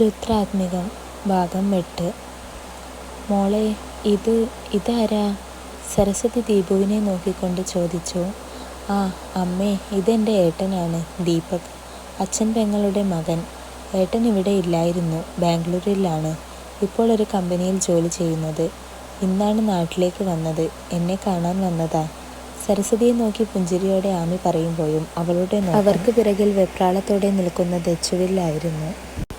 രുദ്രാത്മികം ഭാഗം എട്ട്. മോളെ ഇത് ഇതാരാ? സരസ്വതി ദീപുവിനെ നോക്കിക്കൊണ്ട് ചോദിച്ചു. ആ അമ്മേ ഇതെന്റെ ഏട്ടനാണ് ദീപക്. അച്ഛൻ പെങ്ങളുടെ മകൻ. ഏട്ടൻ ഇവിടെ ഇല്ലായിരുന്നു ബാംഗ്ലൂരിലാണ്. ഇപ്പോൾ ഒരു കമ്പനിയിൽ ജോലി ചെയ്യുന്നത്. ഇന്നാണ് നാട്ടിലേക്ക് വന്നത്. എന്നെ കാണാൻ വന്നതാ. സരസ്വതിയെ നോക്കി പുഞ്ചിരിയോടെ ആമി പറയുമ്പോഴും അവളുടെ അവർക്ക് പിറകിൽ വെപ്രാളത്തോടെ നിൽക്കുന്ന ദച്ചുവിലായിരുന്നു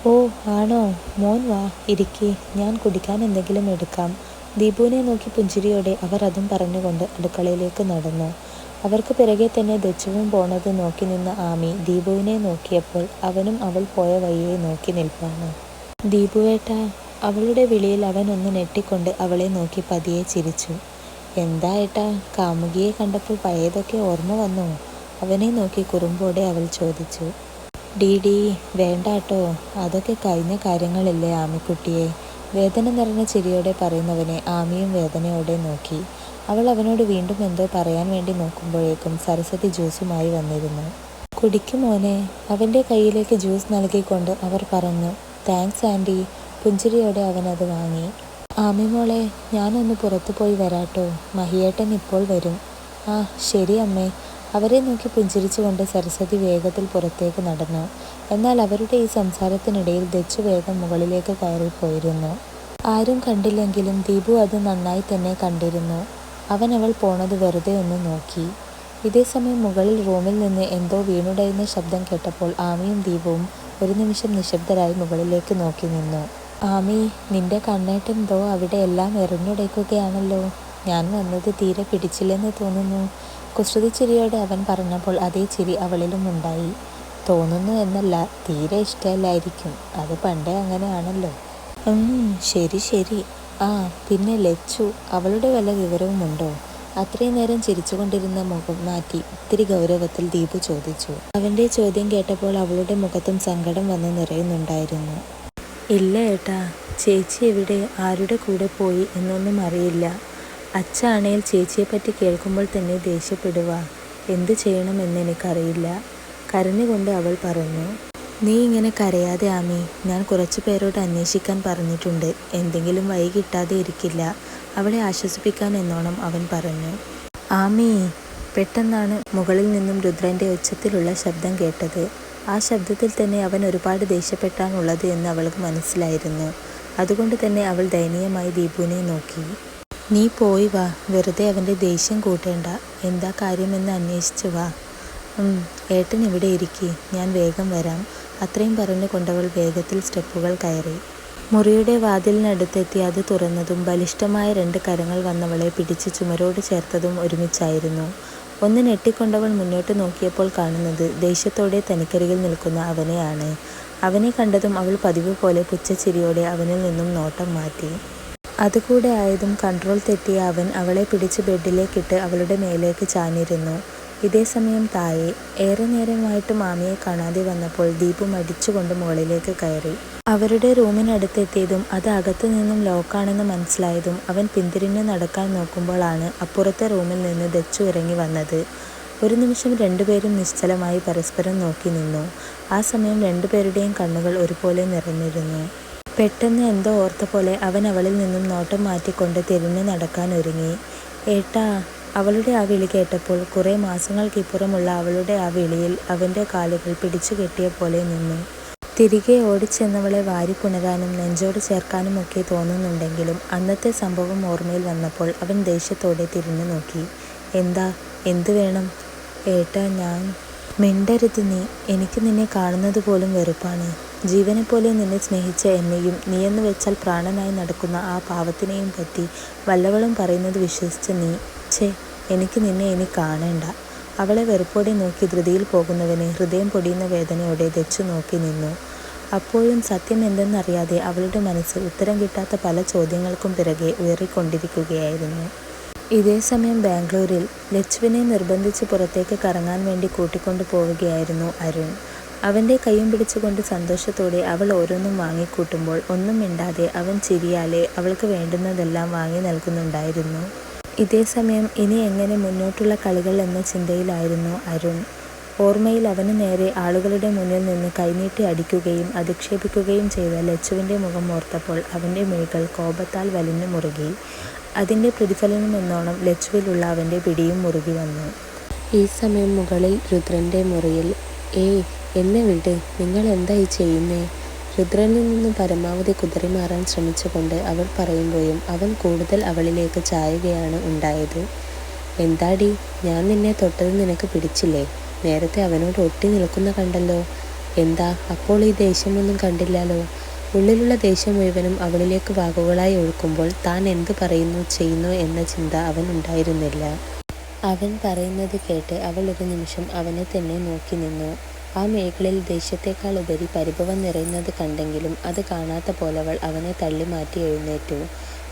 ഓ ആണോ? മോൻ വാ ഇരിക്കേ. ഞാൻ കുടിക്കാൻ എന്തെങ്കിലും എടുക്കാം. ദീപുവിനെ നോക്കി പുഞ്ചിരിയോടെ അവർ അതും പറഞ്ഞുകൊണ്ട് അടുക്കളയിലേക്ക് നടന്നു. അവർക്ക് പിറകെ തന്നെ ദച്ചുവും പോണത് നോക്കി നിന്ന ആമി ദീപുവിനെ നോക്കിയപ്പോൾ അവനും അവൾ പോയ വഴിയെ നോക്കി നിൽപ്പാണ്. ദീപുവേട്ട അവളുടെ വിളിയിൽ അവൻ ഒന്ന് നെട്ടിക്കൊണ്ട് അവളെ നോക്കി പതിയെ ചിരിച്ചു. എന്താ ഏട്ടാ കാമുകിയെ കണ്ടപ്പോൾ പഴയതൊക്കെ ഓർമ്മ വന്നു? അവനെ നോക്കി കുറുമ്പോടെ അവൾ ചോദിച്ചു. ഡി ഡി വേണ്ട കേട്ടോ. അതൊക്കെ കഴിഞ്ഞ കാര്യങ്ങളില്ലേ ആമിക്കുട്ടിയെ. വേദന നിറഞ്ഞ ചിരിയോടെ പറയുന്നവനെ ആമിയും വേദനയോടെ നോക്കി. അവൾ അവനോട് വീണ്ടും എന്തോ പറയാൻ വേണ്ടി നോക്കുമ്പോഴേക്കും സരസ്വതി ജ്യൂസുമായി വന്നിരുന്നു. കുടിക്കും മോനെ. അവന്റെ കയ്യിലേക്ക് ജ്യൂസ് നൽകിക്കൊണ്ട് അവർ പറഞ്ഞു താങ്ക്സ് ആന്റി പുഞ്ചിരിയോടെ അവനത് വാങ്ങി. ആമി മോളെ ഞാനൊന്ന് പുറത്തു പോയി വരാട്ടോ. മഹിയേട്ടൻ ഇപ്പോൾ വരും. ആ ശരി അമ്മേ. അവരെ നോക്കി പുഞ്ചിരിച്ചുകൊണ്ട് സരസ്വതി വേഗത്തിൽ പുറത്തേക്ക് നടന്നു. എന്നാൽ അവരുടെ ഈ സംസാരത്തിനിടയിൽ ദച്ചു വേഗം മുകളിലേക്ക് കയറിപ്പോയിരുന്നു ആരും കണ്ടില്ലെങ്കിലും ദീപു അത് നന്നായി തന്നെ കണ്ടിരുന്നു. അവൻ അവൾ പോണത് വെറുതെ ഒന്ന് നോക്കി. ഇതേസമയം മുകളിൽ റൂമിൽ നിന്ന് എന്തോ വീണുടയുന്ന ശബ്ദം കേട്ടപ്പോൾ ആമിയും ദീപവും ഒരു നിമിഷം നിശബ്ദരായി മുകളിലേക്ക് നോക്കി നിന്നു. ആമി നിന്റെ കണ്ണേട്ടൻ ദോ അവിടെ എല്ലാം എറിഞ്ഞുടയ്ക്കുകയാണല്ലോ. ഞാൻ വന്നത് തീരെ പിടിച്ചില്ലെന്ന് തോന്നുന്നു. കുസൃതി ചിരിയോടെ അവൻ പറഞ്ഞപ്പോൾ അതേ ചിരി അവളിലും ഉണ്ടായി. തോന്നുന്നു എന്നല്ല തീരെ ഇഷ്ടമല്ലായിരിക്കും. അത് പണ്ടേ അങ്ങനെയാണല്ലോ. ശരി ശരി. ആ പിന്നെ ലച്ചു അവളുടെ വല്ല വിവരവുമുണ്ടോ? അത്രയും നേരം ചിരിച്ചുകൊണ്ടിരുന്ന മുഖം മാറ്റി ഇത്തിരി ഗൗരവത്തിൽ ദീപു ചോദിച്ചു. അവന്റെ ചോദ്യം കേട്ടപ്പോൾ അവളുടെ മുഖത്തും സങ്കടം വന്ന് നിറയുന്നുണ്ടായിരുന്നു. ഇല്ല ഏട്ടാ ചേച്ചി എവിടെ ആരുടെ കൂടെ പോയി എന്നൊന്നും അറിയില്ല. അച്ഛാണേൽ ചേച്ചിയെപ്പറ്റി കേൾക്കുമ്പോൾ തന്നെ ദേഷ്യപ്പെടുക എന്തു ചെയ്യണമെന്ന് എനിക്കറിയില്ല. കരഞ്ഞുകൊണ്ട് അവൾ പറഞ്ഞു നീ ഇങ്ങനെ കരയാതെ ആമി ഞാൻ കുറച്ചു പേരോട് അന്വേഷിക്കാൻ പറഞ്ഞിട്ടുണ്ട്. എന്തെങ്കിലും വഴി കിട്ടാതെ ഇരിക്കില്ല. അവളെ ആശ്വസിപ്പിക്കാൻ എന്നോണം അവൻ പറഞ്ഞു. ആമി പെട്ടെന്നാണ് മുകളിൽ നിന്നും രുദ്രന്റെ ഉച്ചത്തിലുള്ള ശബ്ദം കേട്ടത്. ആ ശബ്ദത്തിൽ തന്നെ അവൻ ഒരുപാട് ദേഷ്യപ്പെട്ടാണുള്ളത് എന്ന് അവൾക്ക് മനസ്സിലായിരുന്നു. അതുകൊണ്ട് തന്നെ അവൾ ദയനീയമായി ദീപുവിനെ നോക്കി. നീ പോയി വാ. വെറുതെ അവന്റെ ദേഷ്യം കൂട്ടേണ്ട. എന്താ കാര്യമെന്ന് അന്വേഷിച്ചു വാ. ഏട്ടൻ ഇവിടെ ഇരിക്കി. ഞാൻ വേഗം വരാം. അത്രയും പറഞ്ഞു കൊണ്ടവൾ വേഗത്തിൽ സ്റ്റെപ്പുകൾ കയറി. മുറിയുടെ വാതിലിനടുത്തെത്തി അത് തുറന്നതും ബലിഷ്ഠമായ രണ്ട് കരങ്ങൾ വന്നവളെ പിടിച്ച് ചുമരോട് ചേർത്തതും ഒരുമിച്ചായിരുന്നു. ഒന്ന് ഞെട്ടിക്കൊണ്ടവൾ മുന്നോട്ട് നോക്കിയപ്പോൾ കാണുന്നത് ദേഷ്യത്തോടെ തനിക്കരികിൽ നിൽക്കുന്ന അവനെയാണ്. അവനെ കണ്ടതും അവൾ പതിവ് പോലെ പുച്ഛച്ചിരിയോടെ അവനിൽ നിന്നും നോട്ടം മാറ്റി. അതുകൂടെ ആയതും കൺട്രോൾ തെറ്റിയ അവൻ അവളെ പിടിച്ച് ബെഡിലേക്കിട്ട് അവളുടെ മേലേക്ക് ചാഞ്ഞിരുന്നു. ഇതേസമയം തായെ ഏറെ നേരമായിട്ട് മാമിയെ കാണാതെ വന്നപ്പോൾ ദീപു മടിച്ചുകൊണ്ട് മുകളിലേക്ക് കയറി. അവരുടെ റൂമിനടുത്തെത്തിയതും അത് അകത്തു നിന്നും ലോക്കാണെന്ന് മനസ്സിലായതും അവൻ പിന്തിരിഞ്ഞ് നടക്കാൻ നോക്കുമ്പോഴാണ് അപ്പുറത്തെ റൂമിൽ നിന്ന് ദച്ചു ഇറങ്ങി വന്നത്. ഒരു നിമിഷം രണ്ടുപേരും നിശ്ചലമായി പരസ്പരം നോക്കി നിന്നു. ആ സമയം രണ്ടുപേരുടെയും കണ്ണുകൾ ഒരുപോലെ നിറഞ്ഞിരുന്നു. പെട്ടെന്ന് എന്തോ ഓർത്ത പോലെ അവൻ അവളിൽ നിന്നും നോട്ടം മാറ്റിക്കൊണ്ട് തിരിഞ്ഞു നടക്കാൻ ഒരുങ്ങി. ഏട്ടാ അവളുടെ ആ വിളി കേട്ടപ്പോൾ കുറേ മാസങ്ങൾക്കിപ്പുറമുള്ള അവളുടെ ആ വിളിയിൽ അവന്റെ കാലുകൾ പിടിച്ചു കെട്ടിയ പോലെ നിന്നു. തിരികെ ഓടിച്ചെന്നവളെ വാരിപ്പുണരാനും നെഞ്ചോട് ചേർക്കാനുമൊക്കെ തോന്നുന്നുണ്ടെങ്കിലും അന്നത്തെ സംഭവം ഓർമ്മയിൽ വന്നപ്പോൾ അവൻ ദേഷ്യത്തോടെ തിരിഞ്ഞു നോക്കി. എന്താ? എന്തു വേണം? ഏട്ടാ ഞാൻ മിണ്ടരുത് നീ. എനിക്ക് നിന്നെ കാണുന്നത് പോലും വെറുപ്പാണ്. ജീവനെ പോലെ നിന്നെ സ്നേഹിച്ച എന്നെയും നീയെന്ന് വെച്ചാൽ പ്രാണനായി നടക്കുന്ന ആ പാവത്തിനെയും പറ്റി വല്ലവളും പറയുന്നത് വിശ്വസിച്ച നീ ഛേ എനിക്ക് നിന്നെ ഇനി കാണേണ്ട. അവളെ വെറുപ്പോടെ നോക്കി ധൃതിയിൽ പോകുന്നവനെ ഹൃദയം പൊടിയുന്ന വേദനയോടെ ദച്ചു നോക്കി നിന്നു. അപ്പോഴും സത്യം എന്തെന്നറിയാതെ അവളുടെ മനസ്സ് ഉത്തരം കിട്ടാത്ത പല ചോദ്യങ്ങൾക്കും പിറകെ ഉയറിക്കൊണ്ടിരിക്കുകയായിരുന്നു. ഇതേ സമയം ബാംഗ്ലൂരിൽ ലച്ചുവിനെ നിർബന്ധിച്ച് പുറത്തേക്ക് കറങ്ങാൻ വേണ്ടി കൂട്ടിക്കൊണ്ടു പോവുകയായിരുന്നു അരുൺ. അവന്റെ കൈയും പിടിച്ചുകൊണ്ട് സന്തോഷത്തോടെ അവൾ ഓരോന്നും വാങ്ങിക്കൂട്ടുമ്പോൾ ഒന്നും മിണ്ടാതെ അവൻ ചിരിയാലെ അവൾക്ക് വേണ്ടുന്നതെല്ലാം വാങ്ങി നൽകുന്നുണ്ടായിരുന്നു ഇതേസമയം ഇനി എങ്ങനെ മുന്നോട്ടുള്ള കളികൾ എന്ന ചിന്തയിലായിരുന്നു അരുൺ ഓർമ്മയിൽ അവന് നേരെ ആളുകളുടെ മുന്നിൽ നിന്ന് കൈനീട്ടി അടിക്കുകയും അധിക്ഷേപിക്കുകയും ചെയ്ത ലച്ചുവിന്റെ മുഖം ഓർത്തപ്പോൾ അവന്റെ മിഴികൾ കോപത്താൽ വലിഞ്ഞു മുറുകി. അതിന്റെ പ്രതിഫലനമെന്നോണം ലച്ചുവിലുള്ള അവന്റെ പിടിയും മുറുകി വന്നു. ഈ സമയം മുകളിൽ രുദ്രന്റെ മുറിയിൽ "ഏയ് എന്നെ വിട്, നിങ്ങൾ ഈ ചെയ്യുന്നേ? " രുദ്രനിൽ നിന്നും പരമാവധി കുതറിമാറാൻ ശ്രമിച്ചുകൊണ്ട് അവൾ പറയുമ്പോഴും അവൻ കൂടുതൽ അവളിലേക്ക് ചായുകയാണ് ഉണ്ടായത്. എന്താടി ഞാൻ നിന്നെ തൊട്ടത് നിനക്ക് പിടിച്ചില്ലേ? നേരത്തെ അവനോട് ഒട്ടി നിൽക്കുന്ന കണ്ടല്ലോ. എന്താ അപ്പോൾ ഈ ദേഷ്യമൊന്നും കണ്ടില്ലല്ലോ " ഉള്ളിലുള്ള ദേഷ്യം മുഴുവനും അവളിലേക്ക് വാക്കുകളായി ഒഴുക്കുമ്പോൾ താൻ എന്ത് പറയുന്നു ചെയ്യുന്നു എന്ന ചിന്ത അവൻ ഉണ്ടായിരുന്നില്ല അവൻ പറയുന്നത് കേട്ട് അവൾ ഒരു നിമിഷം അവനെ തന്നെ നോക്കി നിന്നു. ആ മേഖലയിൽ ദേഷ്യത്തേക്കാൾ ഉപരി പരിഭവം നിറയുന്നത് കണ്ടെങ്കിലും അത് കാണാത്ത പോലവൾ അവനെ തള്ളിമാറ്റി എഴുന്നേറ്റു.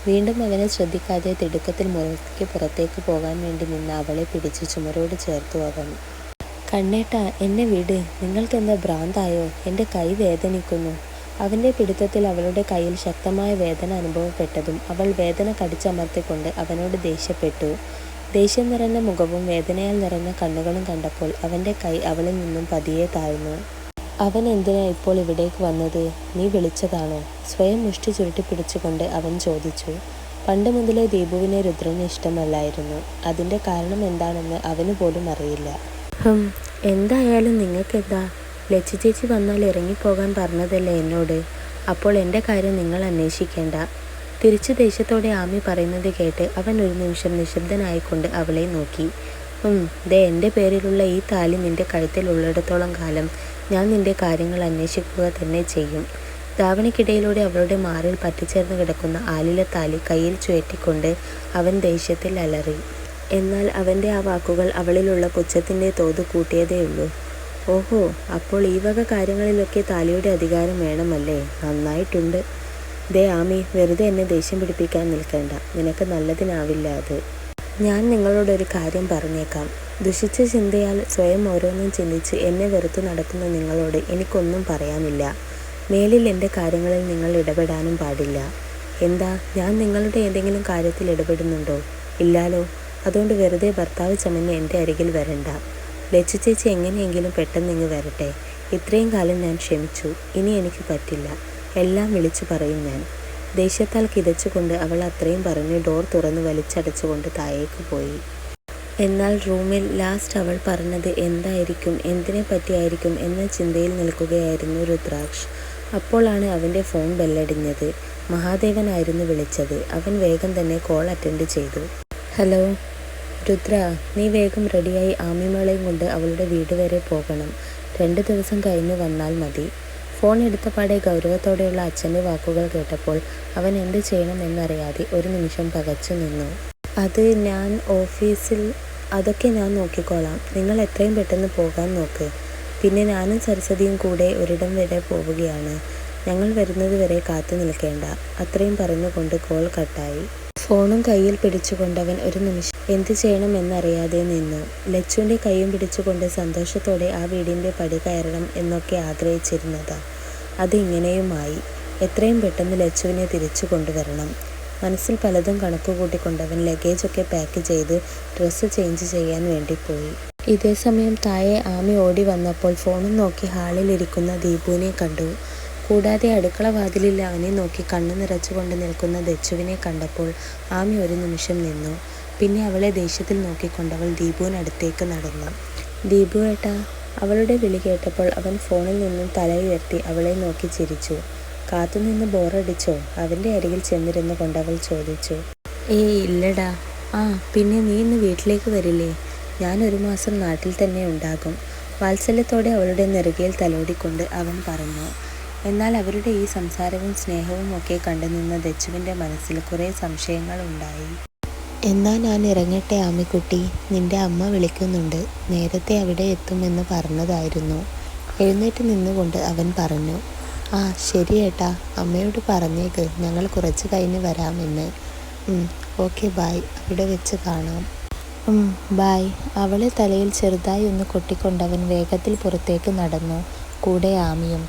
വീണ്ടും അവനെ ശ്രദ്ധിക്കാതെ തിടുക്കത്തിൽ മുറിക്ക് പുറത്തേക്ക് പോകാൻ വേണ്ടി നിന്ന് അവളെ പിടിച്ച് ചുമരോട് ചേർത്തു അവൻ. കണ്ണേട്ട എന്നെ വിട്, നിങ്ങൾക്കെന്താ ഭ്രാന്തായോ? എന്റെ കൈ വേദനിക്കുന്നു. " അവന്റെ പിടുത്തത്തിൽ അവളുടെ കയ്യിൽ ശക്തമായ വേദന അനുഭവപ്പെട്ടതും അവൾ വേദന കടിച്ചമർത്തിക്കൊണ്ട് അവനോട് ദേഷ്യപ്പെട്ടു. ദേഷ്യം നിറഞ്ഞ മുഖവും വേദനയാൽ നിറഞ്ഞ കണ്ണുകളും കണ്ടപ്പോൾ അവന്റെ കൈ അവളിൽ നിന്നും പതിയെ താഴ്ന്നു. "അവൻ എന്തിനാ ഇപ്പോൾ ഇവിടേക്ക് വന്നത്? നീ വിളിച്ചതാണോ? " സ്വയം മുഷ്ടി ചുരുട്ടി പിടിച്ചുകൊണ്ട് അവൻ ചോദിച്ചു. പണ്ട് മുതലേ ദീപുവിനെ രുദ്രന് ഇഷ്ടമല്ലായിരുന്നു. അതിന്റെ കാരണം എന്താണെന്ന് അവന് പോലും അറിയില്ല. "ഹും, എന്തായാലും നിങ്ങൾക്കെന്താ? ലച്ചു ചേച്ചി വന്നാൽ ഇറങ്ങിപ്പോകാൻ പറഞ്ഞതല്ലേ എന്നോട്. അപ്പോൾ എന്റെ കാര്യം നിങ്ങൾ അന്വേഷിക്കേണ്ട. " തിരിച്ചു ദേഷ്യത്തോടെ ആമി പറയുന്നത് കേട്ട് അവൻ ഒരു നിമിഷം നിശബ്ദനായിക്കൊണ്ട് അവളെ നോക്കി. "ഉം, ദേ എന്റെ പേരിലുള്ള ഈ താലി നിന്റെ കഴുത്തിൽ ഉള്ളിടത്തോളം കാലം ഞാൻ നിന്റെ കാര്യങ്ങൾ അന്വേഷിക്കുക തന്നെ ചെയ്യും. " ധാവണിക്കിടയിലൂടെ അവളുടെ മാറിൽ പറ്റിച്ചേർന്ന് കിടക്കുന്ന ആലിലത്താലി കയ്യിൽ ചുയറ്റിക്കൊണ്ട് അവൻ ദേഷ്യത്തിൽ അലറി. എന്നാൽ അവന്റെ ആ വാക്കുകൾ അവളിലുള്ള പുച്ഛത്തിന്റെ തോത് കൂട്ടിയതേയുള്ളൂ. "ഓഹോ, അപ്പോൾ ഈ വക കാര്യങ്ങളിലൊക്കെ താലിയുടെ അധികാരം വേണമല്ലേ? നന്നായിട്ടുണ്ട്. ദേ ആമി, വെറുതെ എന്നെ ദേഷ്യം പിടിപ്പിക്കാൻ നിൽക്കേണ്ട നിനക്ക് നല്ലതിനാവില്ല അത്. ഞാൻ നിങ്ങളോടൊരു കാര്യം പറഞ്ഞേക്കാം. ദുഷിച്ച ചിന്തയാൽ സ്വയം ഓരോന്നും ചിന്തിച്ച് എന്നെ വെറുത്ത് നടക്കുന്ന നിങ്ങളോട് എനിക്കൊന്നും പറയാനില്ല. മേലിൽ എന്റെ കാര്യങ്ങളിൽ നിങ്ങൾ ഇടപെടാനും പാടില്ല. എന്താ, ഞാൻ നിങ്ങളുടെ ഏതെങ്കിലും കാര്യത്തിൽ ഇടപെടുന്നുണ്ടോ? ഇല്ലാലോ. അതുകൊണ്ട് വെറുതെ ഭർത്താവ് ചമഞ്ഞ് എന്റെ അരികിൽ വരണ്ട. ലച്ചു ചേച്ചി എങ്ങനെയെങ്കിലും പെട്ടെന്നിങ്ങ് വരട്ടെ. ഇത്രയും കാലം ഞാൻ ക്ഷമിച്ചു. ഇനി എനിക്ക് പറ്റില്ല. എല്ലാം വിളിച്ചു പറയും ഞാൻ. " ദേഷ്യത്താൽ കിതച്ചുകൊണ്ട് അവൾ അത്രയും പറഞ്ഞ് ഡോർ തുറന്ന് വലിച്ചടച്ചുകൊണ്ട് താഴേക്ക് പോയി. എന്നാൽ റൂമിൽ ലാസ്റ്റ് അവൾ പറഞ്ഞത് എന്തായിരിക്കും എന്തിനെ പറ്റിയായിരിക്കും എന്ന ചിന്തയിൽ നിൽക്കുകയായിരുന്നു രുദ്രാക്ഷ്. അപ്പോഴാണ് അവന്റെ ഫോൺ ബെല്ലടിഞ്ഞത്. മഹാദേവൻ ആയിരുന്നു വിളിച്ചത്. അവൻ വേഗം തന്നെ കോൾ അറ്റൻഡ് ചെയ്തു. "ഹലോ രുദ്ര നീ വേഗം റെഡിയായി ആമിമോളെയും കൊണ്ട് അവളുടെ വീട് വരെ പോകണം. രണ്ട് ദിവസം കഴിഞ്ഞ് വന്നാൽ മതി. " ഫോൺ എടുത്തപാടെ ഗൗരവത്തോടെയുള്ള അച്ഛന്റെ വാക്കുകൾ കേട്ടപ്പോൾ അവൻ എന്ത് ചെയ്യണമെന്നറിയാതെ ഒരു നിമിഷം പകച്ചു നിന്നു. "അത് ഞാൻ ഓഫീസിൽ അതൊക്കെ ഞാൻ നോക്കിക്കോളാം. നിങ്ങൾ എത്രയും പെട്ടെന്ന് പോകാൻ നോക്ക്. പിന്നെ ഞാനും സരസ്വതിയും കൂടെ ഒരിടം വരെ പോവുകയാണ്. ഞങ്ങൾ വരുന്നത് വരെ കാത്തു നിൽക്കേണ്ട. " അത്രയും പറഞ്ഞുകൊണ്ട് കോൾ കട്ടായി. ഫോണും കയ്യിൽ പിടിച്ചുകൊണ്ടവൻ ഒരു നിമിഷം എന്തു ചെയ്യണമെന്നറിയാതെ നിന്നു. ലച്ചുവിന്റെ കൈയും പിടിച്ചുകൊണ്ട് സന്തോഷത്തോടെ ആ വീടിന്റെ പടി കയറണം എന്നൊക്കെ ആഗ്രഹിച്ചിരുന്നതാ. അതിങ്ങനെയുമായി എത്രയും പെട്ടെന്ന് ലച്ചുവിനെ തിരിച്ചു കൊണ്ടുവരണം. മനസ്സിൽ പലതും കണക്ക് കൂട്ടിക്കൊണ്ടവൻ ലഗേജൊക്കെ പാക്ക് ചെയ്ത് ഡ്രസ്സ് ചേഞ്ച് ചെയ്യാൻ വേണ്ടി പോയി. ഇതേസമയം തായെ ആമി ഓടി വന്നപ്പോൾ ഫോണും നോക്കി ഹാളിലിരിക്കുന്ന ദീപുവിനെ കണ്ടു. കൂടാതെ അടുക്കള വാതിലിൽ അവനെ നോക്കി കണ്ണു നിറച്ചുകൊണ്ട് നിൽക്കുന്ന ദച്ചുവിനെ കണ്ടപ്പോൾ ആമി ഒരു നിമിഷം നിന്നു. പിന്നെ അവളെ ദേഷ്യത്തിൽ നോക്കിക്കൊണ്ടവൾ ദീപുവിനടുത്തേക്ക് നടന്നു. ദീപു ഏട്ടാ " അവളുടെ വിളി കേട്ടപ്പോൾ അവൻ ഫോണിൽ നിന്നും തലയുയർത്തി അവളെ നോക്കി ചിരിച്ചു. "കാത്തുനിന്ന് ബോറടിച്ചോ? " അവന്റെ അരികിൽ ചെന്നിരുന്നു കൊണ്ടവൾ ചോദിച്ചു. "ഏയ് ഇല്ലടാ ആ പിന്നെ നീ ഇന്ന് വീട്ടിലേക്ക് വരില്ലേ? ഞാൻ ഒരു മാസം നാട്ടിൽ തന്നെ ഉണ്ടാകും. " വാത്സല്യത്തോടെ അവളുടെ നെറുകയിൽ തലോടിക്കൊണ്ട് അവൻ പറഞ്ഞു. എന്നാൽ അവരുടെ ഈ സംസാരവും സ്നേഹവും ഒക്കെ കണ്ടു നിന്ന ദച്ചുവിന്റെ മനസ്സിൽ കുറേ സംശയങ്ങൾ ഉണ്ടായി. "എന്നാ ഞാൻ ഇറങ്ങട്ടെ ആമിക്കുട്ടി. നിന്റെ അമ്മ വിളിക്കുന്നുണ്ട്. നേരത്തെ അവിടെ എത്തുമെന്ന് പറഞ്ഞതായിരുന്നു. " എഴുന്നേറ്റ് നിന്നുകൊണ്ട് അവൻ പറഞ്ഞു. "ആ ശരി ഏട്ടാ. അമ്മയോട് പറഞ്ഞേക്ക് ഞങ്ങൾ കുറച്ച് കഴിഞ്ഞ് വരാമെന്ന് ഓക്കെ ബായ്. അവിടെ വെച്ച് കാണാം. " ബായ് ബൈ. " അവളെ തലയിൽ ചെറുതായി ഒന്ന് കൊട്ടിക്കൊണ്ടവൻ വേഗത്തിൽ പുറത്തേക്ക് നടന്നു. കൂടെ ആമിയും.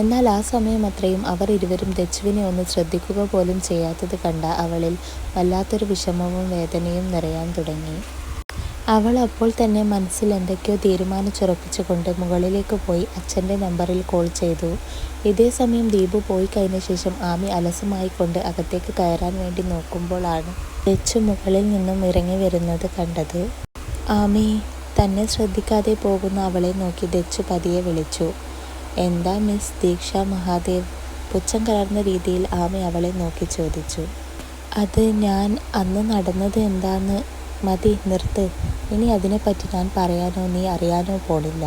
എന്നാൽ ആ സമയമത്രയും അവർ ഇരുവരും ദച്ചുവിനെ ഒന്ന് ശ്രദ്ധിക്കുക പോലും ചെയ്യാത്തത് കണ്ട അവളിൽ വല്ലാത്തൊരു വിഷമവും വേദനയും നിറയാൻ തുടങ്ങി. അവൾ അപ്പോൾ തന്നെ മനസ്സിൽ എന്തൊക്കെയോ തീരുമാനിച്ചുറപ്പിച്ചുകൊണ്ട് മുകളിലേക്ക് പോയി അച്ഛന്റെ നമ്പറിൽ കോൾ ചെയ്തു. ഇതേ സമയം ദീപു പോയി കഴിഞ്ഞ ശേഷം ആമി അലസമായി കൊണ്ട് അകത്തേക്ക് കയറാൻ വേണ്ടി നോക്കുമ്പോഴാണ് ദച്ചു മുകളിൽ നിന്നും ഇറങ്ങി വരുന്നത് കണ്ടത്. ആമി തന്നെ ശ്രദ്ധിക്കാതെ പോകുന്ന അവളെ നോക്കി ദച്ചു പതിയെ വിളിച്ചു. എന്താ മിസ് ദീക്ഷ മഹാദേവ്? പുച്ഛം കലർന്ന രീതിയിൽ ആമി അവളെ നോക്കി ചോദിച്ചു. അത് ഞാൻ അന്ന് നടന്നത് എന്താന്ന് മതി നിർത്ത്. ഇനി അതിനെപ്പറ്റി ഞാൻ പറയാനോ നീ അറിയാനോ പോണില്ല.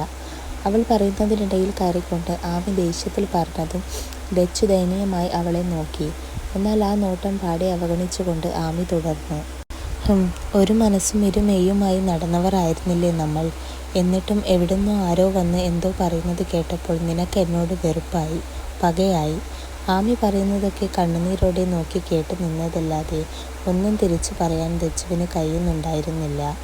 അവൾ പറയുന്നതിനിടയിൽ കയറിക്കൊണ്ട് ആമി ദേഷ്യത്തിൽ പറഞ്ഞതും ഡച്ചു ദയനീയമായി അവളെ നോക്കി. എന്നാൽ ആ നോട്ടം പാടെ അവഗണിച്ചുകൊണ്ട് ആമി തുടർന്നു. ഒരു മനസ്സും ഇരു മെയ്യുമായി നടന്നവരായിരുന്നില്ലേ നമ്മൾ? എന്നിട്ടും എവിടുന്നോ ആരോ വന്ന് എന്തോ പറയുന്നത് കേട്ടപ്പോൾ നിനക്ക് എന്നോട് വെറുപ്പായി പകയായി. ആമി പറയുന്നതൊക്കെ കണ്ണുനീരോടെ നോക്കി കേട്ട് നിന്നതല്ലാതെ ഒന്നും തിരിച്ചു പറയാൻ ദച്ചുവിന് കഴിയുന്നുണ്ടായിരുന്നില്ല.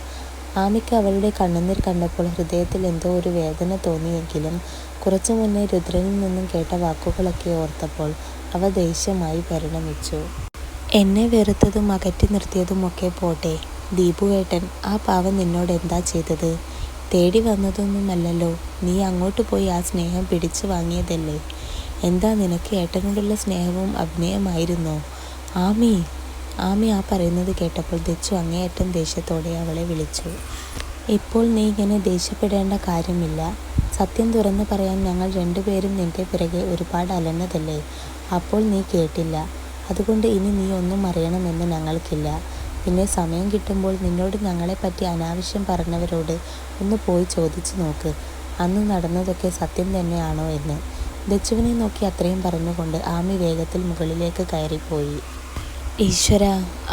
ആമിക്ക് അവളുടെ കണ്ണുനീർ കണ്ടപ്പോൾ ഹൃദയത്തിൽ എന്തോ ഒരു വേദന തോന്നിയെങ്കിലും കുറച്ചു മുന്നേ രുദ്രനിൽ നിന്നും കേട്ട വാക്കുകളൊക്കെ ഓർത്തപ്പോൾ അവ ദേഷ്യമായി പരിണമിച്ചു. എന്നെ വെറുത്തതും അകറ്റി നിർത്തിയതുമൊക്കെ പോട്ടെ ദീപുവേട്ടൻ ആ പാവം നിന്നോട് എന്താ ചെയ്തത്? തേടി വന്നതൊന്നുമല്ലല്ലോ. നീ അങ്ങോട്ട് പോയി ആ സ്നേഹം പിടിച്ചു വാങ്ങിയതല്ലേ? എന്താ നിനക്ക് ഏട്ടനോടുള്ള സ്നേഹവും അഭിനയമായിരുന്നോ? ആമി ആമി ആ പറയുന്നത് കേട്ടപ്പോൾ ദച്ചു അങ്ങേയറ്റം ദേഷ്യത്തോടെ അവളെ വിളിച്ചു. ഇപ്പോൾ നീ ഇങ്ങനെ ദേഷ്യപ്പെടേണ്ട കാര്യമില്ല. സത്യം തുറന്നു പറയാൻ ഞങ്ങൾ രണ്ടുപേരും നിന്റെ പിറകെ ഒരുപാട് അലഞ്ഞതല്ലേ? അപ്പോൾ നീ കേട്ടില്ല. അതുകൊണ്ട് ഇനി നീ ഒന്നും അറിയണമെന്ന് ഞങ്ങൾക്കില്ല. പിന്നെ സമയം കിട്ടുമ്പോൾ നിന്നോട് ഞങ്ങളെപ്പറ്റി അനാവശ്യം പറഞ്ഞവരോട് ഒന്ന് പോയി ചോദിച്ചു നോക്ക്. അന്ന് നടന്നതൊക്കെ സത്യം തന്നെയാണോ എന്ന്. ദച്ചുവിനെ നോക്കി അത്രയും പറഞ്ഞുകൊണ്ട് ആമി വേഗത്തിൽ മുകളിലേക്ക് കയറിപ്പോയി. ഈശ്വര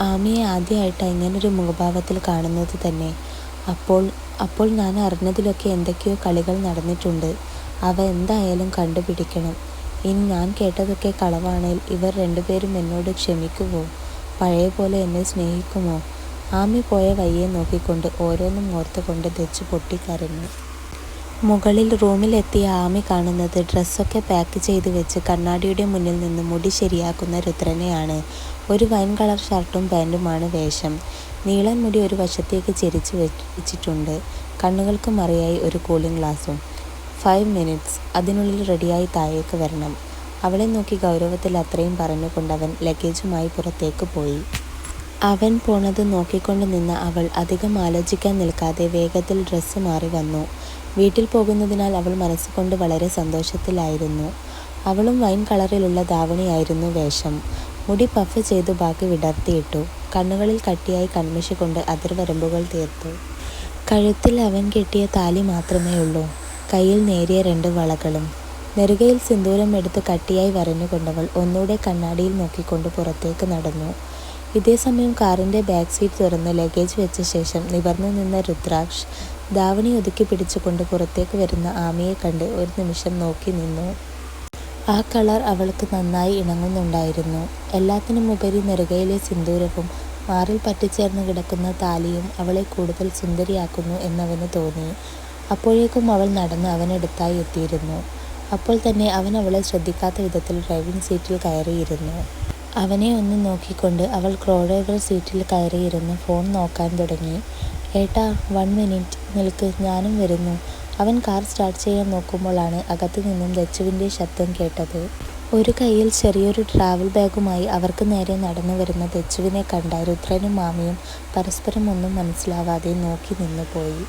ആമിയെ ആദ്യമായിട്ടാണ് ഇങ്ങനൊരു മുഖഭാവത്തിൽ കാണുന്നത് തന്നെ. അപ്പോൾ അപ്പോൾ ഞാൻ അറിഞ്ഞതിലൊക്കെ എന്തൊക്കെയോ കളികൾ നടന്നിട്ടുണ്ട്. അവ എന്തായാലും കണ്ടുപിടിക്കണം. ഇനി ഞാൻ കേട്ടതൊക്കെ കളവാണേൽ ഇവർ രണ്ടുപേരും എന്നോട് ക്ഷമിക്കുമോ പഴയ പോലെ എന്നെ സ്നേഹിക്കുമോ? ആമി പോയ വയ്യെ നോക്കിക്കൊണ്ട് ഓരോന്നും ഓർത്തുകൊണ്ട് ധച്ച് പൊട്ടിക്കരഞ്ഞു. മുകളിൽ റൂമിലെത്തിയ ആമി കാണുന്നത് ഡ്രസ്സൊക്കെ പാക്ക് ചെയ്ത് വെച്ച് കണ്ണാടിയുടെ മുന്നിൽ നിന്ന് മുടി ശരിയാക്കുന്ന രുദ്രനെയാണ്. ഒരു വൈൻ കളർ ഷർട്ടും പാന്റുമാണ് വേഷം. നീളൻ മുടി ഒരു വശത്തേക്ക് ചെരിച്ച് വെച്ചിട്ടുണ്ട്. കണ്ണുകൾക്ക് മറിയായി ഒരു കൂളിംഗ് ഗ്ലാസും. Five minutes. അതിനുള്ളിൽ റെഡിയായി താഴേക്ക് വരണം. അവളെ നോക്കി ഗൗരവത്തിൽ അത്രയും പറഞ്ഞുകൊണ്ട് അവൻ ലഗേജുമായി പുറത്തേക്ക് പോയി. അവൻ പോണത് നോക്കിക്കൊണ്ട് നിന്ന അവൾ അധികം ആലോചിക്കാൻ നിൽക്കാതെ വേഗത്തിൽ ഡ്രസ്സ് മാറി വന്നു. വീട്ടിൽ പോകുന്നതിനാൽ അവൾ മനസ്സുകൊണ്ട് വളരെ സന്തോഷത്തിലായിരുന്നു. അവളും വൈൻ കളറിലുള്ള ധാവണിയായിരുന്നു വേഷം. മുടി പഫ് ചെയ്തു ബാക്കി വിടർത്തിയിട്ടു. കണ്ണുകളിൽ കട്ടിയായി കൺമിഷി കൊണ്ട് അതിർവരമ്പുകൾ തീർത്തു. കഴുത്തിൽ അവൻ കെട്ടിയ താലി മാത്രമേ ഉള്ളൂ കയ്യിൽ നേരിയ രണ്ട് വളകളും. നെറുകയിൽ സിന്ദൂരം എടുത്ത് കട്ടിയായി വരഞ്ഞുകൊണ്ടവൾ ഒന്നുകൂടെ കണ്ണാടിയിൽ നോക്കിക്കൊണ്ട് പുറത്തേക്ക് നടന്നു. ഇതേ സമയം കാറിന്റെ ബാക്ക് സീറ്റ് തുറന്ന് ലഗേജ് വെച്ച ശേഷം നിവർന്നു നിന്ന രുദ്രാക്ഷ് ധാവണി ഒതുക്കി പിടിച്ചുകൊണ്ട് പുറത്തേക്ക് വരുന്ന ആമിയെ കണ്ട് ഒരു നിമിഷം നോക്കി നിന്നു. ആ കളർ അവൾക്ക് നന്നായി ഇണങ്ങുന്നുണ്ടായിരുന്നു. എല്ലാത്തിനും ഉപരി നെറുകയിലെ സിന്ദൂരവും മാറിൽ പറ്റിച്ചേർന്ന് കിടക്കുന്ന താലിയും അവളെ കൂടുതൽ സുന്ദരിയാക്കുന്നു എന്നവന് തോന്നി. അപ്പോഴേക്കും അവൾ നടന്ന് അവനടുത്തായി എത്തിയിരുന്നു. അപ്പോൾ തന്നെ അവൻ അവളെ ശ്രദ്ധിക്കാത്ത വിധത്തിൽ ഡ്രൈവിംഗ് സീറ്റിൽ കയറിയിരുന്നു. അവനെ ഒന്ന് നോക്കിക്കൊണ്ട് അവൾ ക്രോഡോകൾ സീറ്റിൽ കയറിയിരുന്ന് ഫോൺ നോക്കാൻ തുടങ്ങി. ഏട്ടാ വൺ മിനിറ്റ് നിൽക്ക് ഞാനും വരുന്നു. അവൻ കാർ സ്റ്റാർട്ട് ചെയ്യാൻ നോക്കുമ്പോഴാണ് അകത്തു നിന്നും ദച്ചുവിന്റെ ശബ്ദം കേട്ടത്. ഒരു കയ്യിൽ ചെറിയൊരു ട്രാവൽ ബാഗുമായി അവർക്ക് നേരെ നടന്നു വരുന്ന ദച്ചുവിനെ കണ്ട രുദ്രനും മാമിയും പരസ്പരം ഒന്നും മനസ്സിലാവാതെ നോക്കി നിന്നു പോയി